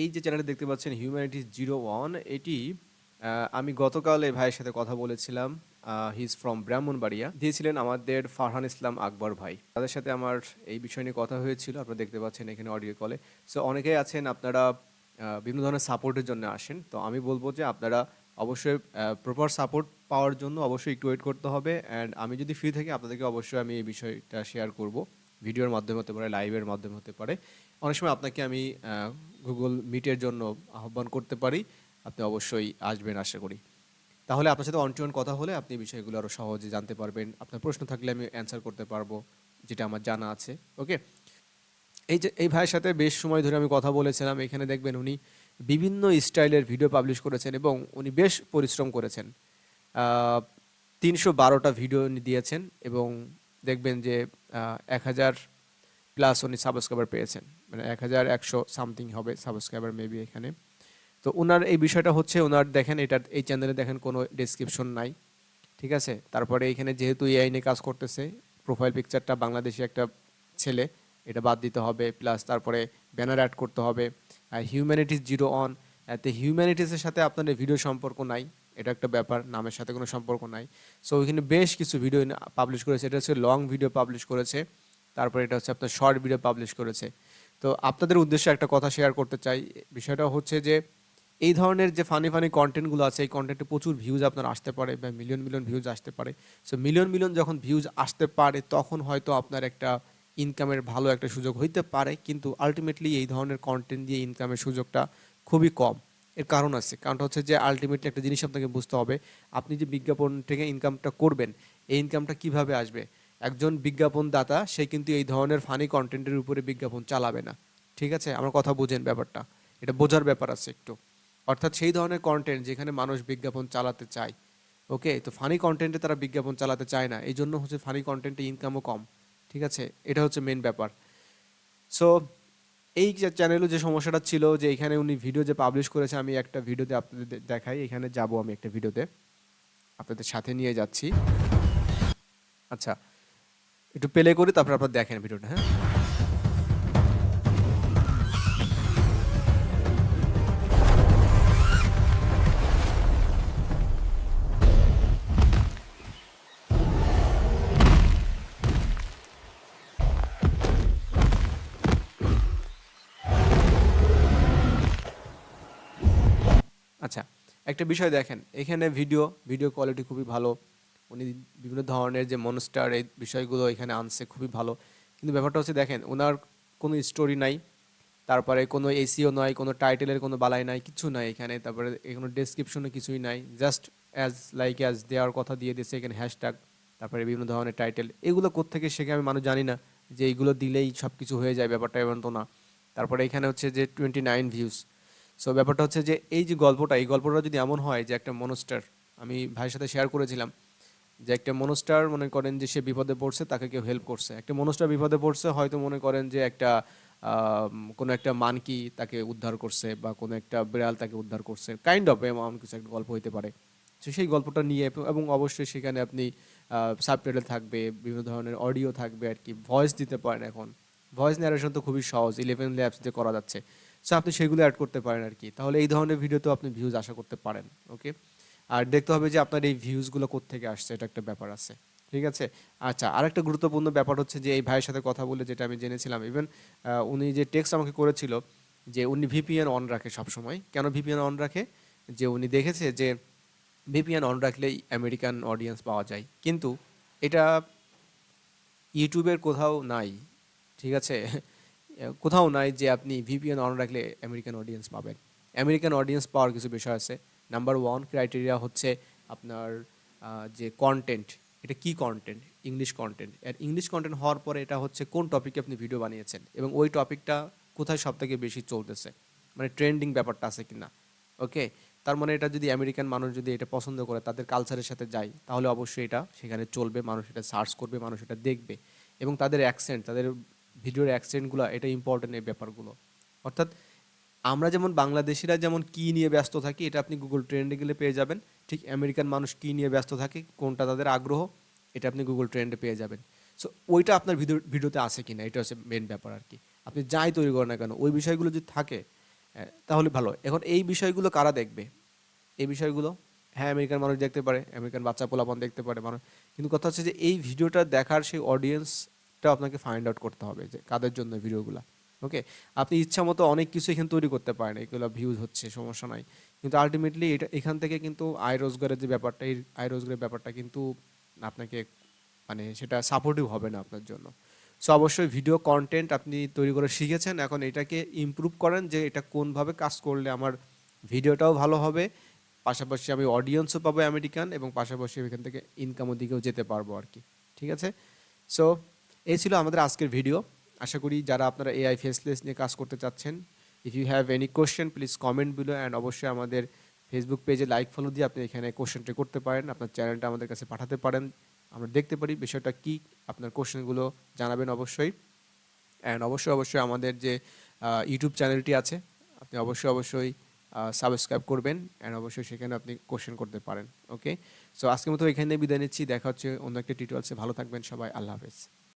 এই যে চ্যানেলটা দেখতে পাচ্ছেন হিউম্যানিটিস জিরো ওয়ান এটি আমি গতকাল ভাইয়ের সাথে কথা বলেছিলাম হি ইজ ফ্রম ব্রাহ্মণবাড়িয়া। দিয়েছিলেন আমাদের ফারহান ইসলাম আকবর ভাই। তাদের সাথে আমার এই বিষয় নিয়ে কথা হয়েছিল, আপনারা দেখতে পাচ্ছেন এখানে অডিও কলে সো অনেকেই আছেন, আপনারা বিভিন্ন ধরনের সাপোর্টের জন্য আসেন। তো আমি বলব যে আপনারা অবশ্যই প্রপার সাপোর্ট পাওয়ার জন্য অবশ্যই একটু ওয়েট করতে হবে। অ্যান্ড আমি যদি ফ্রি থাকি, আপনাদেরকে অবশ্যই আমি এই বিষয়টা শেয়ার করব। ভিডিওর মাধ্যমে হতে পারে, লাইভের মাধ্যমে হতে পারে। অনেক সময় আপনাকে আমি গুগল মিটের জন্য আহ্বান করতে পারি। আপনি অবশ্যই আসবেন আশা করি। তাহলে আপনার সাথে অন টু কথা হলে আপনি বিষয়গুলো আরও সহজে জানতে পারবেন। আপনার প্রশ্ন থাকলে আমি অ্যান্সার করতে পারব, যেটা আমার জানা আছে। ওকে এই যে, এই ভাইয়ের সাথে বেশ সময় ধরে আমি কথা বলেছিলাম। এখানে দেখবেন উনি বিভিন্ন স্টাইলের ভিডিও পাবলিশ করেছেন এবং উনি বেশ পরিশ্রম করেছেন। তিনশো বারোটা ভিডিও দিয়েছেন এবং দেখবেন যে এক হাজার প্লাস উনি সাবস্ক্রাইবার পেয়েছেন। মানে এক হাজার একশো সামথিং হবে সাবস্ক্রাইবার মেবি এখানে। তো ওনার এই বিষয়টা হচ্ছে ওনার দেখেন এটা, এই চ্যানেলে দেখেন কোনো ডেসক্রিপশন নাই, ঠিক আছে? তারপরে এখানে যেহেতু এআই নিয়ে কাজ করতেছে প্রোফাইল পিকচারটা বাংলাদেশি একটা ছেলে, এটা বাদ দিতে হবে প্লাস তারপরে ব্যানার অ্যাড করতে হবে হিউম্যানিটিস জিরো অন এতে হিউম্যানিটিসের সাথে আপনাদের ভিডিও সম্পর্ক নাই। এটা একটা ব্যাপার, নামের সাথে কোনো সম্পর্ক নাই। সো ওইখানে বেশ কিছু ভিডিও পাবলিশ করেছে। এটা হচ্ছে লং ভিডিও পাবলিশ করেছে। তারপরে এটা হচ্ছে আপনার শর্ট ভিডিও পাবলিশ করেছে। তো আপনাদের উদ্দেশ্যে একটা কথা শেয়ার করতে চাই। বিষয়টা হচ্ছে যে, এই ধরনের যে ফানি ফানি কন্টেন্টগুলো আছে, এই কন্টেন্টে প্রচুর ভিউজ আপনার আসতে পারে বা মিলিয়ন মিলিয়ন ভিউজ আসতে পারে। সো মিলিয়ন মিলিয়ন যখন ভিউজ আসতে পারে, তখন হয়তো আপনার একটা ইনকামের ভালো একটা সুযোগ হইতে পারে। কিন্তু আলটিমেটলি এই ধরনের কন্টেন্ট দিয়ে ইনকামের সুযোগটা খুবই কম। এর কারণ আছে। কারণটা হচ্ছে যে আলটিমেটলি একটা জিনিস আপনাকে বুঝতে হবে, আপনি যে বিজ্ঞাপন থেকে ইনকামটা করবেন, এই ইনকামটা কীভাবে আসবে? একজন বিজ্ঞাপন দাতা সে কিন্তু এই ধরনের ফানি কন্টেন্টের উপরে বিজ্ঞাপন চালাবে না। ঠিক আছে? আমার কথা বোঝেন ব্যাপারটা। এটা বোঝার ব্যাপার আছে একটু। অর্থাৎ সেই ধরনের কন্টেন্ট যেখানে মানুষ বিজ্ঞাপন চালাতে চায়। ওকে? তো ফানি কন্টেন্টে তারা বিজ্ঞাপন চালাতে চায় না। এই জন্য হচ্ছে ফানি কন্টেন্টে ইনকামও কম। ঠিক আছে? এটা হচ্ছে মেন ব্যাপার। সো এই যে চ্যানেলে যে সমস্যাটা ছিল যে এখানে উনি ভিডিও যে পাবলিশ করেছে, আমি একটা ভিডিওতে আপনাদের দেখাই। এখানে যাব আমি একটা ভিডিওতে আপনাদের সাথে নিয়ে যাচ্ছি। আচ্ছা একটু প্লে করি, তারপর আপনার দেখেন ভিডিওটা হ্যাঁ? আচ্ছা একটা বিষয় দেখেন, এখানে ভিডিও ভিডিও কোয়ালিটি খুবই ভালো। উনি বিভিন্ন ধরনের যে মনস্টার এই বিষয়গুলো এখানে আনছে, খুবই ভালো। কিন্তু ব্যাপারটা হচ্ছে দেখেন ওনার কোনো স্টোরি নাই, তারপরে কোনো এসিও নয় কোনো টাইটেলের কোনো বালাই নাই, কিছু নাই এখানে। তারপরে কোনো ডেসক্রিপশনে কিছুই নাই জাস্ট অ্যাজ লাইক অ্যাজ দেওয়ার কথা দিয়ে দিয়েছে এখানে হ্যাশট্যাগ তারপরে বিভিন্ন ধরনের টাইটেল এগুলো কোত্থেকে শেখে আমি মানুষ জানি না, যে এইগুলো দিলেই সব কিছু হয়ে যায় ব্যাপারটা এমন তো না। তারপরে এখানে হচ্ছে যে টোয়েন্টি নাইন ভিউজ সো ব্যাপারটা হচ্ছে যে এই যে গল্পটা, এই গল্পটা যদি এমন হয় যে একটা মনস্টার, আমি ভাইয়ের সাথে শেয়ার করেছিলাম যে একটা মনস্টার মনে করেন যে সে বিপদে পড়ছে, তাকে কেউ হেল্প করছে। একটা মনস্টার বিপদে পড়ছে, হয়তো মনে করেন যে একটা কোনো একটা মানকি তাকে উদ্ধার করছে বা কোনো একটা বিড়াল তাকে উদ্ধার করছে। কাইন্ড অফ এমন কিছু একটা গল্প হইতে পারে। তো সেই গল্পটা নিয়ে এবং অবশ্যই সেখানে আপনি সাবটাইটেল থাকবে, বিভিন্ন ধরনের অডিও থাকবে আর কি। ভয়েস দিতে পারেন এখন। ভয়েস ন্যারেশন তো খুবই সহজ ইলেভেন ল্যাবস দিয়ে করা যাচ্ছে। সো আপনি সেগুলো অ্যাড করতে পারেন আর কি তাহলে এই ধরনের ভিডিওতেও আপনি ভিউজ আশা করতে পারেন ওকে আর দেখতে হবে যে আপনার এই ভিউজগুলো কোত্থেকে আসছে, এটা একটা ব্যাপার আছে, ঠিক আছে? আচ্ছা আরেকটা গুরুত্বপূর্ণ ব্যাপার হচ্ছে যে এই ভাইয়ের সাথে কথা বলে যেটা আমি জেনেছিলাম ইভেন উনি যে টেক্সট আমাকে করেছিল যে উনি ভিপিএন অন রাখে সবসময়। কেন ভিপিএন অন রাখে? যে উনি দেখেছে যে ভিপিএন অন রাখলেই আমেরিকান অডিয়েন্স পাওয়া যায়। কিন্তু এটা ইউটিউবের কোথাও নাই, ঠিক আছে? কোথাও নাই যে আপনি ভিপিএন অন রাখলে আমেরিকান অডিয়েন্স পাবেন। আমেরিকান অডিয়েন্স পাওয়ার কিছু বিষয় আছে। নাম্বার ওয়ান ক্রাইটেরিয়া হচ্ছে আপনার যে কন্টেন্ট এটা কি কন্টেন্ট ইংলিশ কন্টেন্ট আর ইংলিশ কন্টেন্ট হওয়ার পরে এটা হচ্ছে কোন টপিকে আপনি ভিডিও বানিয়েছেন? এবং ওই টপিকটা কোথায় সব থেকে বেশি চলতেছে? মানে ট্রেন্ডিং ব্যাপারটা আছে কিনা? ওকে? তার মানে এটা যদি আমেরিকান মানুষ যদি এটা পছন্দ করে, তাদের কালচারের সাথে যায়, তাহলে অবশ্যই এটা সেখানে চলবে, মানুষ এটা সার্চ করবে, মানুষ এটা দেখবে। এবং তাদের অ্যাকসেন্ট তাদের ভিডিওর অ্যাক্সিডেন্টগুলো এটা ইম্পর্টেন্ট এই ব্যাপারগুলো। অর্থাৎ আমরা যেমন বাংলাদেশিরা যেমন কি নিয়ে ব্যস্ত থাকি, এটা আপনি গুগল ট্রেন্ডে গেলে পেয়ে যাবেন। ঠিক আমেরিকান মানুষ কি নিয়ে ব্যস্ত থাকে, কোনটা তাদের আগ্রহ, এটা আপনি গুগল ট্রেন্ডে পেয়ে যাবেন। সো ওইটা আপনার ভিডিও, ভিডিওতে আছে কিনা, এটা হচ্ছে মেন ব্যাপার আর কি। আপনি যাই তৈরি করেন না কেন, ওই বিষয়গুলো যদি থাকে তাহলে ভালো এখন এই বিষয়গুলো কারা দেখবে? এই বিষয়গুলো হ্যাঁ আমেরিকান মানুষ দেখতে পারে, আমেরিকান বাচ্চা পোলাপন দেখতে পারে মানুষ। কিন্তু কথা হচ্ছে যে, এই ভিডিওটা দেখার সেই অডিয়েন্সটা আপনাকে ফাইন্ড আউট করতে হবে যে কাদের জন্য ভিডিওগুলো ওকে আপনি ইচ্ছা মতো অনেক কিছু এখানে তৈরি করতে পারেন, এগুলো ভিউজ হচ্ছে, সমস্যা নাই। কিন্তু আলটিমেটলি এটা, এখান থেকে কিন্তু আয় রোজগারের যে ব্যাপারটা, এই আয় রোজগারের ব্যাপারটা কিন্তু আপনাকে মানে সেটা সাপোর্টিভ হবে না আপনার জন্য। সো অবশ্যই ভিডিও কন্টেন্ট আপনি তৈরি করে শিখেছেন, এখন এটাকে ইমপ্রুভ করেন যে এটা কোনভাবে কাজ করলে আমার ভিডিওটাও ভালো হবে, পাশাপাশি আমি অডিয়েন্সও পাবো আমেরিকান এবং পাশাপাশি এখান থেকে ইনকামের দিকেও যেতে পারব আর কি, ঠিক আছে? সো এই ছিল আমাদের আজকের ভিডিও। আশা করি যারা আপনারা এআই ফেসলেস নিয়ে কাজ করতে চাচ্ছেন if you have any question please comment below and অবশ্যই আমাদের ফেসবুক পেজে লাইক ফলো দিয়ে আপনি এখানে কোশ্চেনটা করতে পারেন। আপনার চ্যানেলটা আমাদের কাছে পাঠাতে পারেন। আমরা দেখতে পারি বিষয়টা কি, আপনার কোশ্চেনগুলো জানাবেন অবশ্যই। অ্যান্ড অবশ্যই অবশ্যই আমাদের যে ইউটিউব চ্যানেলটি আছে, আপনি অবশ্যই অবশ্যই সাবস্ক্রাইব করবেন অ্যান্ড অবশ্যই সেখানে আপনি কোশ্চেন করতে পারেন। ওকে সো আজকের মতো এখানে বিদায় নিচ্ছি। দেখা হচ্ছে অন্য একটা টিউটোরিয়ালসে ভালো থাকবেন সবাই। আল্লাহ হাফেজ।